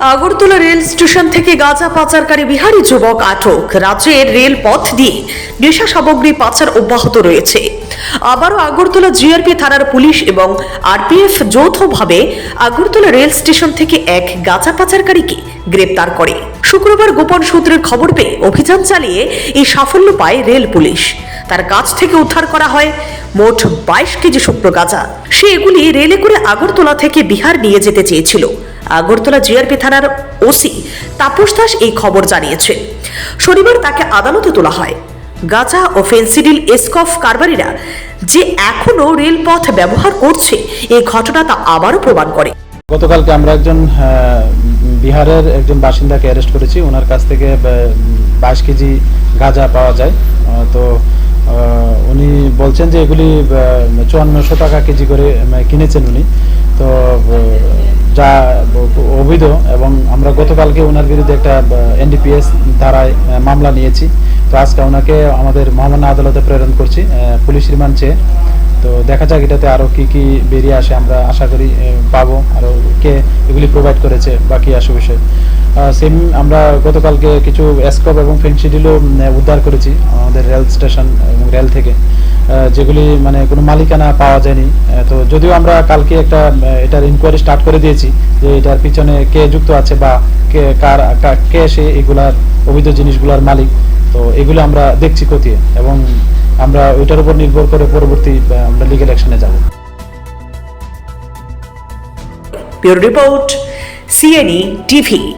Agartala rail station থেকে গাঁজা পাচারকারী বিহারি যুবক আটক। রাজ্যের রেল পথ দিয়ে নেশা সামগ্রী পাচার অব্যাহত রয়েছে। আবারও আগরতলা জিআরপি থানার পুলিশ এবং আরপিএফ যৌথভাবে আগরতলা রেল স্টেশন থেকে এক গাঁজা পাচারকারীকে গ্রেপ্তার করে। শুক্রবার গোপন সূত্রের খবর পেয়ে অভিযান চালিয়ে এই সাফল্য পায় রেল পুলিশ। তার কাছ থেকে উদ্ধার করা হয় মোট বাইশ কেজি শুকনো গাঁজা। সে এগুলি রেলে করে আগরতলা থেকে বিহার নিয়ে যেতে চেয়েছিল। আগরতলা জিআরপি থানার ওসি তাপস দাস এই খবর জানিয়েছে। শনিবার তাকে আদালতে তোলা হয়। গাঁজা ও ফেন্সিডিল এসকফ কারবারিরা যে এখনও রেলপথ ব্যবহার করছে, এই ঘটনা তা আবারও প্রমাণ করে। গতকালকে আমরা একজন বিহারের একজন বাসিন্দাকে অ্যারেস্ট করেছি। ওনার কাছ থেকে বাইশ কেজি গাঁজা পাওয়া যায়। তো উনি বলছেন যে এগুলি চুয়ান্নশো টাকা কেজি করে কিনেছেন উনি। তো অবৈধ এবং আমরা গতকালকে ওনার বিরুদ্ধে একটা এনডিপিএস ধারায় মামলা নিয়েছি। তো আজকে ওনাকে আমাদের মহামান্য আদালতে প্রেরণ করছি পুলিশ রিমান্ড চেয়ে। তো দেখা যাক এটাতে আরও কি কি বেরিয়ে আসে, আমরা আশা করি পাবো। আরও কে এগুলি প্রোভাইড করেছে বাকি আসে বিষয়। সেম আমরা গতকালকে কিছু এসকপ এবং ফেন্সিডিলও উদ্ধার করেছি, আমাদের রেল স্টেশন এবং রেল থেকে যেগুলি মানে কোনো মালিকানা পাওয়া যায়নি। তো যদিও আমরা কালকে একটা এটার ইনকোয়ারি স্টার্ট করে দিয়েছি যে এটার পিছনে কে যুক্ত আছে বা কে কার, কা- সে এগুলার অবৈধ জিনিসগুলোর মালিক, তো এগুলো আমরা দেখছি খতিয়ে এবং আমরা ওইটার উপর নির্ভর করে পরবর্তী আমরা লিগেল অ্যাকশনে যাব। Bureau report CNE TV